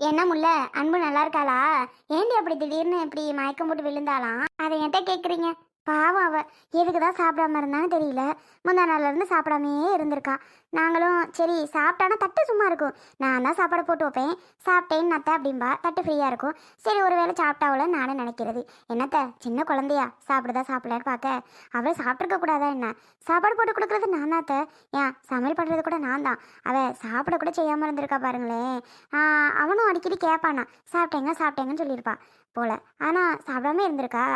என்ன முல்ல? அன்பு நல்லா இருக்காளா? ஏண்டி அப்படி திடீர்னு இப்படி மயக்கம் போட்டு விழுந்தாளாம்? அதை என்கிட்ட கேட்குறீங்க பாவம் அவ. எதுக்கு தான் சாப்பிடாம இருந்தான்னு தெரியல. முந்தா நாள்ல இருந்து சாப்பிடாமையே இருந்திருக்கா. நாங்களும் சரி சாப்பிட்டானா தட்டு சும்மா இருக்கும். நான் தான் சாப்பாடு போட்டு வைப்பேன். சாப்பிட்டேன்னு நத்த அப்படின்பா தட்டு ஃப்ரீயாக இருக்கும். சரி ஒரு வேளை சாப்பிட்டாவல நானும் நினைக்கிறது. என்னத்த சின்ன குழந்தையா? சாப்பிடுதா சாப்பிடலான்னு பார்க்க. அவளை சாப்பிட்ருக்க கூடாதா என்ன? சாப்பாடு போட்டு கொடுக்குறது நான் தான் ஏன் சமையல் பண்ணுறது கூட நான் தான். அவள் சாப்பிட கூட செய்யாமல் இருந்திருக்கா பாருங்களேன். அவனும் அடிக்கடி கேட்பானா சாப்பிட்டேங்க சாப்பிட்டேங்கன்னு சொல்லியிருப்பா. போல. ஆனால் சாப்பிடாம இருந்திருக்கா?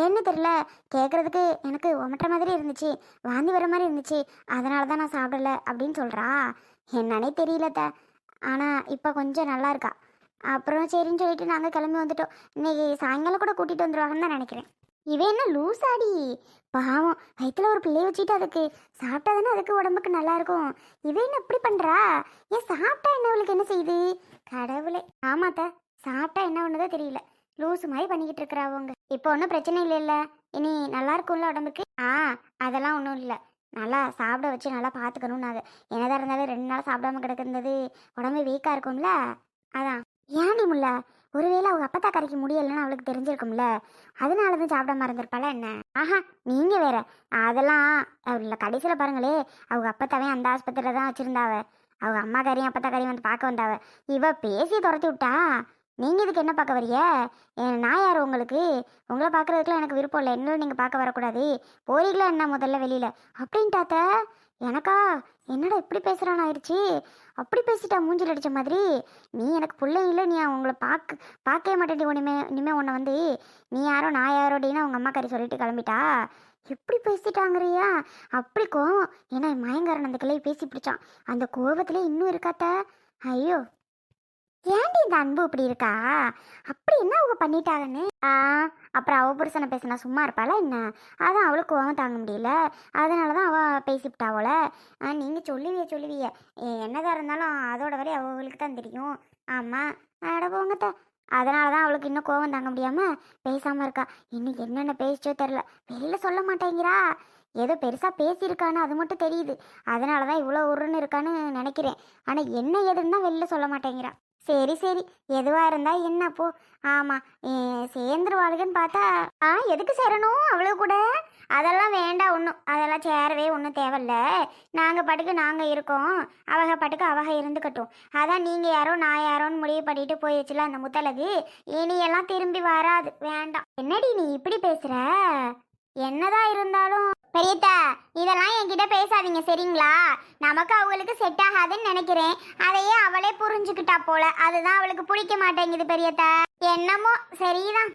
ஏன்னு தெரியல. கேட்குறதுக்கு எனக்கு உமட்டுற மாதிரி இருந்துச்சு. வாந்தி வர மாதிரி இருந்துச்சு. அதனால தான் நான் சாப்பிடல அப்படின்னு சொல்கிறா என்னன்னே தெரியலத்த ஆனால் இப்போ கொஞ்சம் நல்லா இருக்கா. அப்புறம் சரின்னு சொல்லிட்டு நாங்கள் கிளம்பி வந்துட்டோம். இன்னைக்கு சாயங்காலம் கூட கூட்டிகிட்டு வந்துடுவாங்கன்னு தான் நினைக்கிறேன். இவன் என்ன லூசாடி? பாவம். வயிற்றுல ஒரு பிள்ளைய வச்சுட்டு அதுக்கு சாப்பிட்டா தானே அதுக்கு உடம்புக்கு நல்லாயிருக்கும் இவன் என்ன இப்படி பண்ணுறா ஏன் சாப்பிட்டா என்ன அவளுக்கு என்ன செய்யுது கடவுளே. ஆமாத்த சாப்பிட்டா என்ன ஒன்றுதான் தெரியல. லூசு மாதிரி பண்ணிக்கிட்டு இருக்கிறாவங்க இப்போ ஒன்றும் பிரச்சனை இல்லைல்ல. இனி நல்லா இருக்கும்ல உடம்புக்கு? ஆ அதெல்லாம் ஒன்றும் இல்லை. நல்லா சாப்பிட வச்சு நல்லா பார்த்துக்கணும் நாங்கள் என்னதான் இருந்தாலும் ரெண்டு நாள் சாப்பிடாம கிடக்குறது உடம்பு வீக்காக இருக்கும்ல? அதான். ஏன் முல்ல? ஒருவேளை அவங்க அப்பத்தா கரைக்க முடியலைன்னு அவளுக்கு தெரிஞ்சிருக்கும்ல. அதனால தான் சாப்பிடாம இருந்திருப்பாள என்ன? ஆஹா நீங்கள் வேற. அதெல்லாம் அவள் கடைசியில் பாருங்களே. அவங்க அப்பத்தாவே அந்த ஆஸ்பத்திரியில் தான் வச்சுருந்தாவ. அவங்க அம்மா கறியும் அப்பத்தா கறியும் வந்து பார்க்க வந்தாவ. இவ பேசி துரத்தி விட்டா? நீங்கள் இதுக்கு என்ன பார்க்க வரிய நான் யார் உங்களுக்கு. உங்களை பார்க்குறதுக்குலாம் எனக்கு விருப்பம் இல்லை. என்ன நீங்கள் பார்க்க வரக்கூடாது. போறீங்களா என்ன முதல்ல வெளியில்? அப்படின்ட்டாத்த எனக்கா? என்னடா இப்படி பேசுகிறான் ஆயிடுச்சு. அப்படி பேசிட்டா மூஞ்சில் அடித்த மாதிரி. நீ எனக்கு பிள்ளை இல்லை. நீ உங்களை பார்க்க பார்க்கவே மாட்டேன் உனிமே இனிமே உன்னை வந்து நீ யாரோ நான் யாரோ அப்படின்னு அவங்க அம்மா கறி சொல்லிட்டு கிளம்பிட்டா? எப்படி பேசிட்டாங்கறியா? அப்படி கோவம். ஏன்னா மயங்காரன் அந்த கிளையை பேசி பிடிச்சான். அந்த கோபத்துல இன்னும் இருக்காத்த ஐயோ. ஏன்டி இந்த அன்பு இப்படி இருக்கா? அப்படி என்ன அவங்க பண்ணிட்டாங்கன்னு? ஆ அப்புறம் அவள் புருஷனை பேசினா சும்மா இருப்பாளா என்ன? அதான் அவளுக்கு கோவம் தாங்க முடியல. அதனால தான் அவள். பேசிவிட்டாவோல ஆ நீங்கள் சொல்லுவிய சொல்லுவிய. ஏ, இருந்தாலும் அதோட வரை அவங்களுக்கு தான் தெரியும். ஆமாம் அட போங்கத்த. அதனால தான் அவளுக்கு இன்னும் கோவம் தாங்க முடியாமல் பேசாமல் இருக்கா. இன்னும் என்னென்ன பேசிச்சோ தெரில வெளியில் சொல்ல மாட்டேங்கிறா. ஏதோ பெருசாக பேசியிருக்கான்னு அது மட்டும் தெரியுது. அதனால தான் இவ்வளோ உருன்னு இருக்கான்னு நினைக்கிறேன். ஆனால் என்ன ஏதுன்னு தான் வெளியில் சொல்ல மாட்டேங்கிறா. சரி சரி. எதுவாக இருந்தா என்ன போ? ஆமாம் சேர்ந்துருவாளுகன்னு பார்த்தா ஆ எதுக்கு சேரணும் அவ்வளோ கூட? அதெல்லாம் வேண்டாம் ஒன்றும் அதெல்லாம் சேரவே ஒன்றும் தேவையில்ல. நாங்கள் பாட்டுக்கு நாங்கள் இருக்கோம். அவக பாட்டுக்கு அவக இருந்துக்கட்டும். அதான் நீங்கள் யாரோ நான் யாரோன்னு முடிவு பண்ணிட்டு போயிடுச்சுல அந்த முத்தலகு இனியெல்லாம் திரும்பி வராது. வேண்டாம். என்னடி நீ இப்படி பேசுகிற என்னதான் இருந்தாலும் பெரியத்தா இதெல்லாம் என்கிட்ட பேசாதீங்க சரிங்களா? நமக்கு அவங்களுக்கு செட் ஆகாதுன்னு நினைக்கிறேன். அதையே அவளே புரிஞ்சுக்கிட்டா போல. அதுதான் அவளுக்கு பிடிக்க மாட்டேங்குது பெரியத்தா என்னமோ சரிதான்.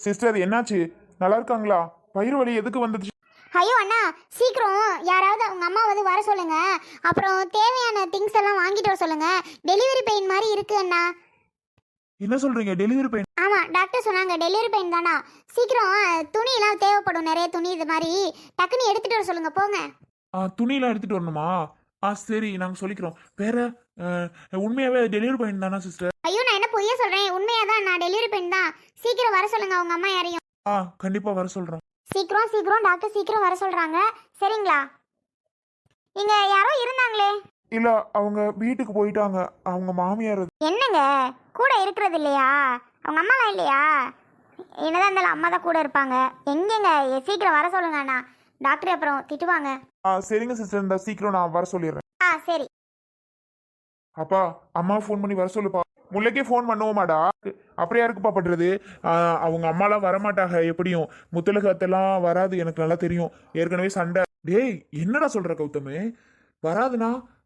சிஸ்டர் என்னாச்சு? நல்லா இருக்காங்களா? வயிறு வலி எதுக்கு வந்துச்சு? ஐயோ அண்ணா சீக்கிரம். யாராவது அவங்க அம்மா வந்து வர சொல்லுங்க. அப்புறம் தேவையான திங்ஸ் எல்லாம் வாங்கிட்டு வர சொல்லுங்க. டெலிவரி பெயின் மாதிரி இருக்கு அண்ணா. என்ன சொல்றீங்க? டெலிவரி பெயின் ஆமா டாக்டர் சொன்னாங்க டெலிவரி பெயின் தானா? சீக்கிரம் துணியெல்லாம் தேவைப்படும் நிறைய துணி இது மாதிரி. டக்குன்னு எடுத்துட்டு வர சொல்லுங்க போங்க. ஆ துணியெல்லாம் எடுத்துட்டு வரணுமா? ஆ சரி நாங்கள் சொல்லிக்கிறோம். வேற உண்மையாவே டெலிவரி பெயின் தானா சிஸ்டர் ஐயோ நான் என்ன பொய்யா சொல்றேன்? உண்மையா தான் நான் டெலிவரி பெயின் தான். சீக்கிரம் வர சொல்லுங்க அவங்க அம்மா யாரையும். ஆ கண்டிப்பா வர சொல்றோம். சீக்கிரம் சீக்கிரம் டாக்டர் சீக்கிரம் வர சொல்றாங்க. சரிங்களா? இங்க யாரோ இருந்தாங்களே. இல்ல அவங்க வீட்டுக்கு போயிட்டாங்க. அவங்க மாமியார் என்னங்க? கூட இருக்கிறது இல்லையா? அவங்க அம்மாலாம் இல்லையா? என்னதான் இருந்தாலும் அம்மா தான் கூட இருப்பாங்க. எங்கெங்க? எ- சீக்கிரம் வர சொல்லுங்க அண்ணா. டாக்டர் அப்புறம் திட்டுவாங்க. ஆ சரிங்க சிஸ்டர் இந்த சீக்கிரம் நான் வர சொல்லிடுறேன். ஆ சரி. அப்பா அம்மா ஃபோன் பண்ணி வர சொல்லுப்பா. முல்லைக்கே ஃபோன் பண்ணுவோமாடா? அப்படியா இருக்குப்பா பண்றது? ஆ, அவங்க அம்மாலாம் வரமாட்டாங்க எப்படியும். முத்தலகத்தெல்லாம் வராது எனக்கு நல்லா தெரியும். ஏற்கனவே சண்டை. டேய் என்னடா சொல்ற கௌதமு? வராதுனா ஆ,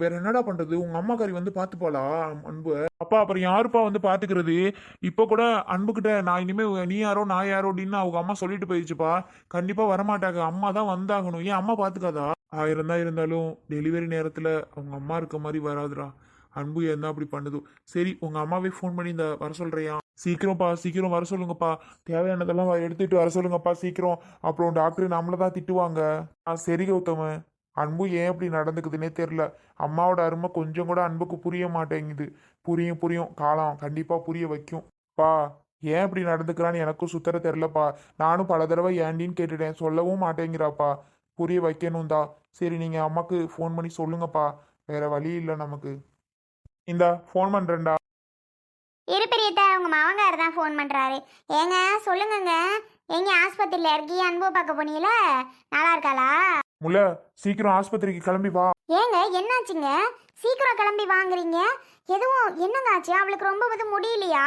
வேற என்னடா பண்றது? உங்க அம்மாக்காரி வந்து பார்த்து போலா அன்பு? அப்பா அப்புறம் யாருப்பா வந்து பாத்துக்கிறது இப்போ கூட அன்புக்கிட்ட நான் இனிமே நீ யாரோ நான் யாரோ அப்படின்னு அவங்க அம்மா சொல்லிட்டு போயிடுச்சுப்பா. கண்டிப்பா வரமாட்டாங்க. அம்மா தான் வந்தாகணும். ஏன் அம்மா பாத்துக்காதா ஆயிரம் தான் இருந்தாலும் டெலிவரி நேரத்துல அவங்க அம்மா இருக்க மாதிரி வராதுடா. அன்பு என்ன அப்படி பண்ணுதோ? சரி உங்க அம்மாவே ஃபோன் பண்ணி இந்த வர சொல்றியா? சீக்கிரம்ப்பா சீக்கிரம் வர சொல்லுங்கப்பா. தேவையானதெல்லாம் வ- எடுத்துட்டு வர சொல்லுங்கப்பா சீக்கிரம். அப்புறம் டாக்டர் நம்மள தான் திட்டுவாங்க. ஆ சரி கௌதம. அன்பு ஏன் இப்படி நடந்துக்குதுன்னே தெரில அம்மாவோட அருமை கொஞ்சம் கூட அன்புக்கு புரிய மாட்டேங்குது. புரியும் புரியும். காலம் கண்டிப்பாக புரிய வைக்கும். பா ஏன் இப்படி நடந்துக்கிறான்னு எனக்கும் சுத்தர தெரிலப்பா நானும் பல தடவை ஏண்டின்னு கேட்டுட்டேன். சொல்லவும் மாட்டேங்கிறாப்பா. புரிய வைக்கணும்தா. சரி நீங்கள் அம்மாக்கு ஃபோன் பண்ணி சொல்லுங்கப்பா. வேற வழி இல்லை நமக்கு. இந்த ஃபோன் பண்ணுறேன்டா இரு பெரியத்தா உங்க மாவங்கார் தான் ஃபோன் பண்ணுறாரு ஏங்க சொல்லுங்கங்க. எங்கே ஆஸ்பத்திரியில் இருக்கீங்க அன்பு பார்க்க போனீங்களா? நல்லா இருக்காளா? முல்ல சீக்கிரம் ஆஸ்பத்திரிக்கு கிளம்பி வா. ஏங்க என்னாச்சுங்க? சீக்கிரம் கிளம்பி வாங்குறீங்க? எதுவும் என்னங்க ஆச்சு அவளுக்கு ரொம்ப வந்து முடியலையா?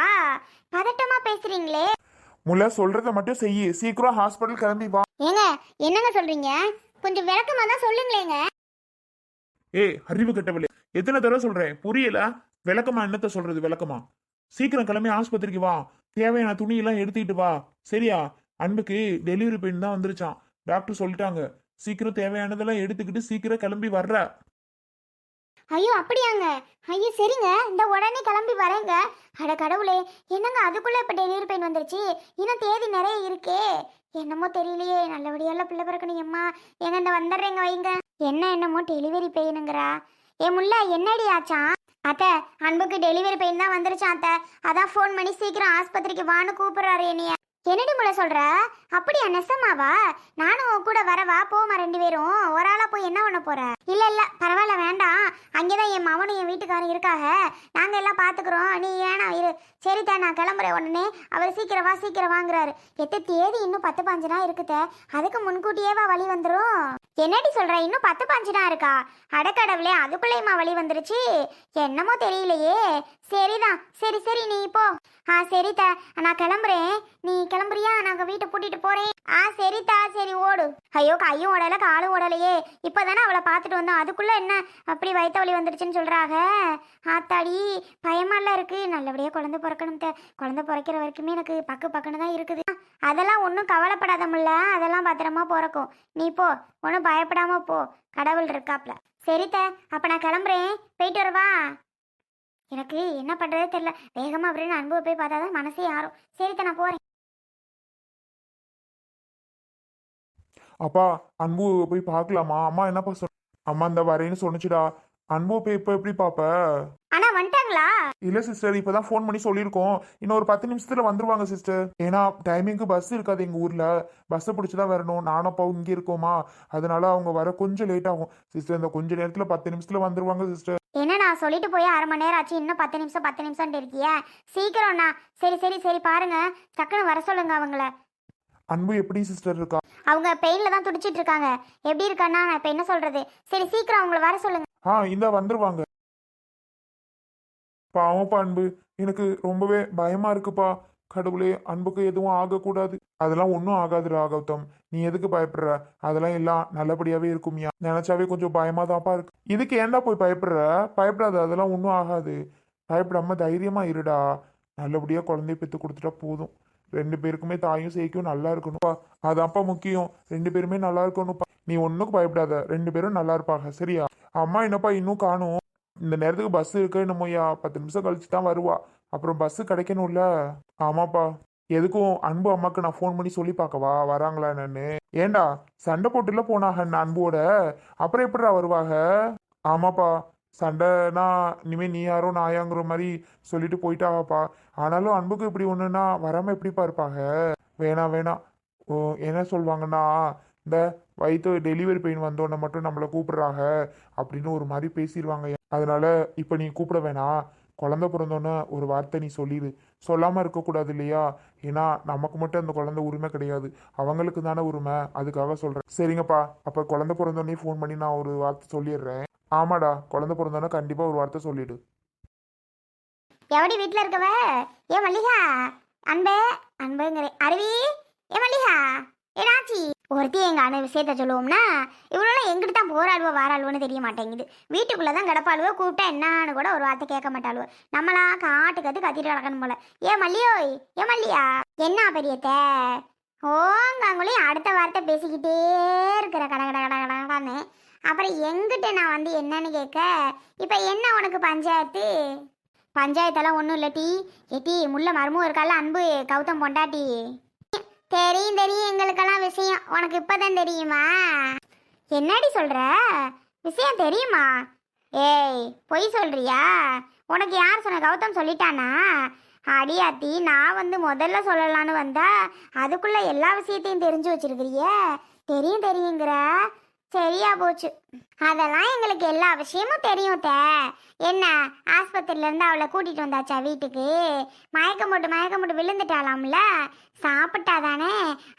பதட்டமா பேசுறீங்களே. முல்ல சொல்றத மட்டும் செய்யு. சீக்கிரம் ஹாஸ்பிட்டல் கிளம்பி வா. ஏங்க என்னங்க சொல்றீங்க? கொஞ்சம் விளக்கமா தான் சொல்லுங்களேங்க. ஏய் அறிவு கெட்டவளே. எத்தனை தடவை சொல்றேன்? புரியல? விளக்கமா என்னத்த சொல்றது விளக்கமா? சீக்கிரம் கிளம்பி ஆஸ்பத்திரிக்கு வா. தேவையான துணி எல்லாம் எடுத்துக்கிட்டு வா. சரியா? அன்புக்கு டெலிவரி பெயின் தான் வந்துருச்சான் டாக்டர் சொல்லிட்டாங்க. சீக்கிரம் தேவையானதெல்லாம் எடுத்துக்கிட்டு சீக்கிரம் கிளம்பி வர்றா. ஐயோ அப்படியாங்க. ஐயோ சரிங்க. இந்த உடனே கிளம்பி வரேங்க. அட கடவுளே என்னங்க அதுக்குள்ள இப்ப டெலிவரி பெயின் வந்துருச்சு? இன்னும் தேதி நிறைய இருக்கே. என்னமோ தெரியலையே. நல்லபடியால பிள்ளை பிறக்கணும் எம்மா. எங்க இந்த வந்துடுறேங்க வைங்க. என்ன என்னமோ டெலிவரி பெயினுங்கிறா ஏ முல்ல என்னடி ஆச்சான் அத்தை அன்புக்கு டெலிவரி பெயின் தான் வந்துருச்சான் அத்தை. அதான் ஃபோன் பண்ணி சீக்கிரம் ஆஸ்பத்திரிக்கு வான்னு கூப்பிடுறாரு என்னைய. என்னடி முளை சொல்ற? அப்படியா நெசமாவா? நானும் உன் கூட வரவா? போமா ரெண்டு பேரும். ஒரு ஆளா போய் என்ன பண்ண போற? இல்ல இல்ல பரவாயில்ல வேண்டாம். அங்கேதான் என் மவனும் என் வீட்டுக்காரன் இருக்காக நாங்க எல்லாம் பாத்துக்கிறோம். நீ ஏனா இரு. சரிதா நான் கிளம்புறேன் உடனே. அவர் சீக்கிரம் வா சீக்கிரம் வாங்குறாரு. எட்டு தேதி இன்னும் பத்து பாஞ்சு நாள் இருக்குத அதுக்கு முன்கூட்டியேவா வழி வந்துரும். என்னடி சொல்ற? இன்னும் பத்து பாஞ்சு நாள் இருக்கா அடக்கடவுளே அதுக்குள்ளேயுமா வழி வந்துருச்சு? என்னமோ தெரியலையே. சரிதான். சரி சரி நீ போ. ஆ சரிதா நான் கிளம்புறேன். நீ கிளம்புறியா? நாங்க வீட்டை பூட்டிட்டு போறேன். ஆ சரிதா சரி ஓடு. ஐயோ கையும் ஓடல காலும் ஓடலையே. இப்பதானே அவளை பார்த்துட்டு வந்தோம் அதுக்குள்ளே என்ன அப்படி வயிற்று வலி வந்துடுச்சுன்னு சொல்கிறாங்க ஆத்தாடி பயமாலாம் இருக்குது நல்லபடியாக குழந்தை பிறக்கணும் குழந்தை பிறக்கிற வரைக்குமே எனக்கு பக்கு பக்குன்னு தான் இருக்குது. அதெல்லாம் ஒன்றும் கவலைப்படாதமில்ல அதெல்லாம் பத்திரமா பிறக்கும். நீ போ. ஒன்றும் பயப்படாமல் போ. கடவுள் இருக்காப்ல. சரித்த அப்போ நான் கிளம்புறேன். போயிட்டு வரவா எனக்கு என்ன பண்ணுறதே தெரில வேகமாக அப்படின்னு அன்பு போய் பார்த்தா தான் மனசே யாரும் சரித்த நான் போகிறேன் அப்பா அன்பு போய் பார்க்கலாமா? அம்மா என்னப்பா சொல் அம்மா இந்த வரேன்னு சொன்னுச்சுடா. அன்பு போய் இப்போ எப்படி பாப்ப? ஆனா வந்துட்டாங்களா? இல்ல சிஸ்டர் இப்பதான் ஃபோன் பண்ணி சொல்லியிருக்கோம். இன்னும் ஒரு பத்து நிமிஷத்துல வந்துருவாங்க சிஸ்டர் ஏன்னா டைமிங்க்கு பஸ் இருக்காது எங்க ஊர்ல. பஸ்ஸை பிடிச்சி தான் வரணும். நானும் அப்பாவும் இங்கே இருக்கோமா? அதனால அவங்க வர கொஞ்சம் லேட் ஆகும். சிஸ்டர் இந்த கொஞ்ச நேரத்துல பத்து நிமிஷத்துல வந்துருவாங்க சிஸ்டர் என்ன நான் சொல்லிட்டு போய் அரை மணி நேரம் ஆச்சு. இன்னும் பத்து நிமிஷம் பத்து நிமிஷம்னு இருக்கிய. சீக்கிரம்ண்ணா சரி சரி சரி பாருங்க. டக்குன்னு வர சொல்லுங்க அவங்கள. அன்பு எப்படி சிஸ்டர் இருக்கா? அவங்க பெயின்ல தான் துடிச்சிட்டு இருக்காங்க எப்படி இருக்கான்னா நான் இப்போ என்ன சொல்றது? சரி சீக்கிரம் அவங்கள வர சொல்லுங்க. ஆ இந்த வந்துருவாங்க. பாவம்ப்பா அன்பு எனக்கு ரொம்பவே பயமா இருக்குப்பா. கடவுளே அன்புக்கு எதுவும் ஆகக்கூடாது. அதெல்லாம் ஒன்றும் ஆகாது ராகவத்தம் நீ எதுக்கு பயப்படுற? அதெல்லாம் எல்லாம் நல்லபடியாவே இருக்குமியா நினைச்சாவே கொஞ்சம் பயமா தான்ப்பா இருக்கு. இதுக்கு ஏன்டா போய் பயப்படுற? பயப்படாத அதெல்லாம் ஒன்றும் ஆகாது. பயப்படாம தைரியமா இருடா. நல்லபடியா குழந்தைய பெற்று கொடுத்துட்டா போதும். ரெண்டு பேருக்குமே தாயும் சேர்க்கும் நல்லா இருக்கணும்ப்பா. அதான்ப்பா முக்கியம். ரெண்டு பேருமே நல்லா இருக்கணும்ப்பா. நீ ஒன்றுக்கும் பயப்படாத. ரெண்டு பேரும் நல்லா இருப்பாங்க. சரியா? அம்மா என்னப்பா இன்னும் காணும்? இந்த நேரத்துக்கு பஸ் இருக்கு என்னமோயா? பத்து நிமிஷம் கழிச்சு தான் வருவா. அப்புறம் பஸ் கிடைக்கணும்ல? ஆமாப்பா. எதுக்கும் அன்பு அம்மாக்கு நான் ஃபோன் பண்ணி சொல்லி பார்க்கவா வராங்களா என்னன்னு? ஏண்டா? சண்டை போட்டுல போனாங்க நான் அன்போட. அப்புறம் எப்படிடா வருவாங்க? ஆமாப்பா. சண்டைனா இனிமேல் நீ யாரோ ஆயாங்கிற மாதிரி சொல்லிட்டு போயிட்டாவாப்பா. ஆனாலும் அன்புக்கு இப்படி ஒன்றுன்னா வராமல் எப்படிப்பா இருப்பாங்க? வேணாம் வேணாம் ஓ என்ன சொல்லுவாங்கன்னா இந்த வயிற்று டெலிவரி பெயின் வந்தோன்னே மட்டும் நம்மளை கூப்பிடுறாங்க அப்படின்னு ஒரு மாதிரி பேசிடுவாங்க அதனால இப்போ நீ கூப்பிட வேணாம் குழந்த பிறந்தோன்னே ஒரு வார்த்தை நீ சொல்லிடு சொல்லாமல் இருக்கக்கூடாது இல்லையா? ஏன்னா நமக்கு மட்டும் அந்த குழந்தை உரிமை கிடையாது. அவங்களுக்கு தானே உரிமை. அதுக்காக சொல்கிறேன் சரிங்கப்பா. அப்போ குழந்த பிறந்தோடனே ஃபோன் பண்ணி நான் ஒரு வார்த்தை சொல்லிடுறேன். ஆமாடா குழந்தை பிறந்தோன்னே கண்டிப்பாக ஒரு வார்த்தை சொல்லிடு. எவடி வீட்டில் இருக்கவ? ஏ மல்லிகா அன்பே அன்புங்கிற. அருவி ஏ மல்லிகா ஏனாச்சி ஒருத்தி எங்க அண்ணன் விஷயத்த சொல்லுவோம்னா இவ்வளோலாம் எங்கிட்டு தான் போராளுவோ வாராளுவோன்னு தெரிய மாட்டேங்குது. வீட்டுக்குள்ளே தான் கிடப்பாளுவோ கூப்பிட்டா என்னன்னு கூட ஒரு வார்த்தை கேட்க மாட்டாளுவோ. நம்மளா காட்டு கத்து கத்திட்டு கிடக்கணும் போல. ஏ மல்லியோய் ஏ மல்லியா. என்ன பெரியத்த? ஓங்காங்குள்ளேயும் அடுத்த வார்த்தை பேசிக்கிட்டே இருக்கிற கட கட கட கடன்னு. அப்புறம் எங்கிட்ட நான் வந்து என்னன்னு கேட்க இப்போ என்ன உனக்கு பஞ்சாயத்து? பஞ்சாயத்தெல்லாம் ஒன்றும் இல்லை டீ. ஏட்டி முள்ள மருமும் இருக்கால அன்பு கௌதம் பொண்டாட்டி. தெரியும் தெரியும் எங்களுக்கெல்லாம் விஷயம். உனக்கு இப்பதான் தெரியுமா? என்னடி சொல்கிற விஷயம் தெரியுமா? ஏய் பொய் சொல்றியா? உனக்கு யார் சொன்ன? கௌதம் சொல்லிட்டானா? அடியாத்தி நான் வந்து முதல்ல சொல்லலான்னு வந்தா அதுக்குள்ள எல்லா விஷயத்தையும் தெரிஞ்சு வச்சிருக்கிறிய. தெரியும் தெரியுங்கிற. சரியா போச்சு. அதெல்லாம் எங்களுக்கு எல்லா விஷயமும் தெரியும் தே. என்ன ஆஸ்பத்திரில இருந்து அவளை கூட்டிட்டு வந்தாச்சா வீட்டுக்கு? மயக்கம் போட்டு மயக்கம் போட்டு விழுந்துட்டாளாம்ல? சாப்பிட்டா தானே?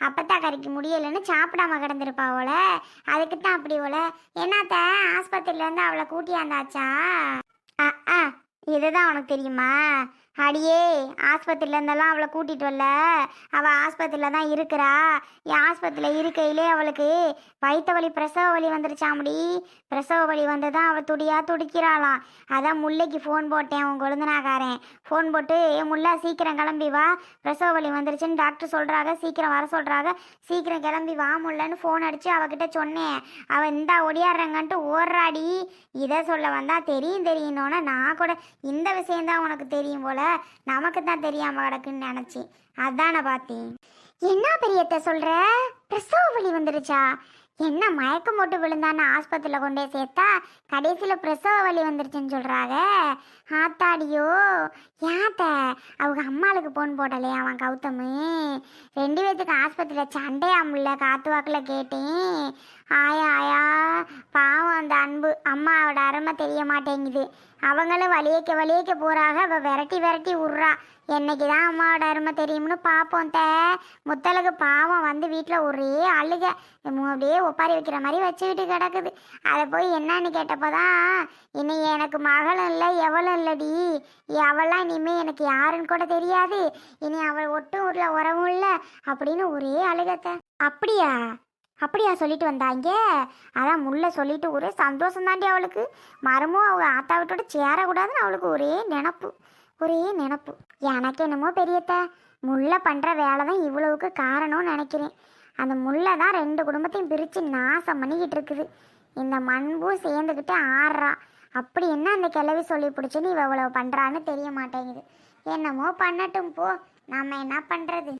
அப்பத்தா கறிக்கு முடியலைன்னு சாப்பிடாம கிடந்திருப்பா அவள. அதுக்கு தான் அப்படி போல என்னத்த ஆஸ்பத்திரில இருந்து அவளை கூட்டியாந்தாச்சா? ஆ இதுதான் உனக்கு தெரியுமா? அடியே ஆஸ்பத்திரியில இருந்தெல்லாம் அவளை கூட்டிட்டு வரல. அவள் ஆஸ்பத்திரியில தான் இருக்கிறா. என் ஆஸ்பத்திரியில் இருக்கையிலே அவளுக்கு வயிற்று வலி பிரசவ வலி வந்துருச்சாமுடி. பிரசவ வலி வந்து தான் அவள் துடியாக துடிக்கிறாளாம். அதான் முல்லைக்கு ஃபோன் போட்டேன் உன் கொழுந்தனாக்காரன். ஃபோன் போட்டு "ஏ முல்லை சீக்கிரம் கிளம்பி வா. பிரசவ வலி வந்துருச்சுன்னு டாக்டர் சொல்கிறாங்க சீக்கிரம் வர சொல்கிறாங்க சீக்கிரம் கிளம்பி வா முல்லன்னு ஃபோன் அடித்து அவகிட்ட சொன்னேன். அவள் இந்தா ஒடியாடுறாங்கன்ட்டு ஓடுறாடி. இதை சொல்ல வந்தால் தெரியும் தெரியணும்னா நான் கூட இந்த விஷயம்தான் உனக்கு தெரியும் போல நமக்கு தான் தெரியாம கிடக்குன்னு நினச்சி. அதான பார்த்தேன். என்ன பெரியத்த சொல்ற? பிரசவ வலி வந்துருச்சா? என்ன மயக்கம் போட்டு விழுந்தான்னு ஆஸ்பத்திரியில் கொண்டே சேர்த்தா கடைசியில் பிரசவ வலி வந்துருச்சுன்னு சொல்கிறாங்க ஆத்தாடியோ ஏத்த அவங்க அம்மாளுக்கு போன் போடலே அவன் கௌதமு? ரெண்டு பேத்துக்கு ஆஸ்பத்திரியில் சண்டையாமுல்ல காத்து வாக்கில் கேட்டேன். ஆயா ஆயா பாவம் அந்த அன்பு. அம்மாவோட அருமை தெரிய மாட்டேங்குது அவங்களும் வலியக்க வலியக்க போறாக. அவள் விரட்டி விரட்டி விட்றா என்னைக்கு தான் அம்மாவோட அருமை தெரியும்னு பார்ப்போம் தே. முத்தலுக்கு பாவம் வந்து வீட்டில் ஒரே அழுக. மு- அப்படியே ஒப்பாரி வைக்கிற மாதிரி வச்சுக்கிட்டு கிடக்குது. அதை போய் என்னன்னு கேட்டப்போ தான் இனி எனக்கு மகளும் இல்லை எவளும் இல்லடி. அவளாம் இனிமேல் எனக்கு யாருன்னு கூட தெரியாது. இனி அவள் ஒட்டும் உள்ள உறவும் இல்லை. அப்படின்னு ஒரே அழுகத்தை. அப்படியா? அப்படியா சொல்லிட்டு வந்தாங்க. அதான் முல்லை சொல்லிட்டு ஒரே சந்தோஷம் தாண்டி அவளுக்கு. மரமும் அவள் ஆத்தா விட்டோட சேரக்கூடாதுன்னு அவளுக்கு ஒரே நினப்பு. ஒரே நினப்பு. எனக்கு என்னமோ பெரியத்த. முல்லை பண்ணுற வேலை தான் இவ்வளவுக்கு காரணம்னு நினைக்கிறேன். அந்த முல்லை தான் ரெண்டு குடும்பத்தையும் பிரித்து நாசம் பண்ணிக்கிட்டு இருக்குது. இந்த மண்பும் சேர்ந்துக்கிட்டு ஆடுறா அப்படி என்ன அந்த கிளவி சொல்லி பிடிச்சின்னு இவ இவ்வளவு பண்ணுறான்னு தெரிய மாட்டேங்குது. என்னமோ பண்ணட்டும் போ. நம்ம என்ன பண்ணுறது